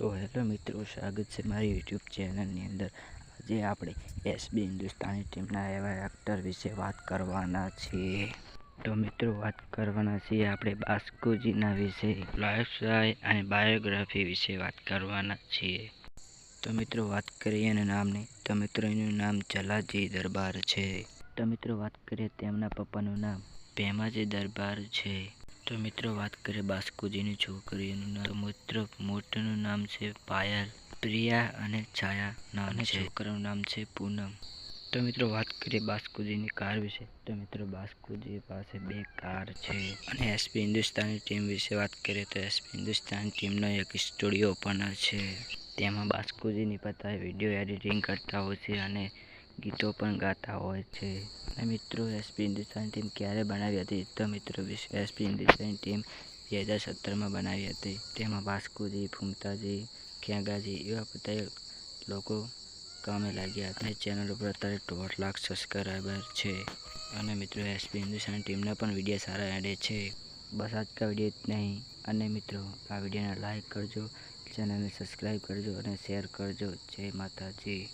તો હેલો મિત્રો, સ્વાગત છે મારી યુટ્યુબ ચેનલની અંદર. આજે આપણે એસબી હિન્દુસ્તાની ટીમના એવા એક્ટર વિશે વાત કરવાના છીએ. તો મિત્રો, વાત કરવાના છીએ આપણે બાસ્કોજીના વિશે લાઈફસ્ટાઈલ અને બાયોગ્રાફી વિશે વાત કરવાના છીએ. તો મિત્રો, વાત કરીએ એના નામની. તો મિત્રો, એનું નામ જલાજી દરબાર છે. તો મિત્રો, વાત કરીએ તેમના પપ્પાનું નામ. ભેમાજી દરબાર છે. તો મિત્રો વાત કરીએ બાસ્કુજીની છોકરીનું નામ. મિત્ર મોટનું નામ છે પાયલ પ્રિયા અને છાયા છે. છોકરાનું નામ છે પૂનમ. તો મિત્રો વાત કરીએ બાસ્કુજીની કાર વિશે. તો મિત્રો બાસ્કુજી પાસે બે કાર છે. અને એસપી હિન્દુસ્તાની ટીમ વિશે વાત કરીએ તો એસપી હિન્દુસ્તાની ટીમનો એક સ્ટુડિયો પણ છે. તેમાં બાસ્કુજીની પતા વીડિયો એડિટિંગ કરતા હોય છે અને ગીતો પણ ગાતા હોય છે. અને મિત્રો એસપી હિન્દુસ્તાની ટીમ ક્યારે બનાવી હતી? તો મિત્રો એસપી હિન્દુસ્તાની ટીમ બે હજાર સત્તરમાં બનાવી હતી. તેમાં વાસ્કુજી ફૂમતાજી ક્યાંગાજી એવા બધા લોકો કામે લાગ્યા હતા. ચેનલ ઉપર અત્યારે દોઢ લાખ સબસ્ક્રાઈબર છે. અને મિત્રો એસપી હિન્દુસ્તાની ટીમના પણ વીડિયો સારા એડે છે. બસ આજ કા વીડિયો નહીં. અને મિત્રો, આ વિડીયોને લાઇક કરજો, ચેનલને સબસ્ક્રાઈબ કરજો અને શેર કરજો. જય માતાજી.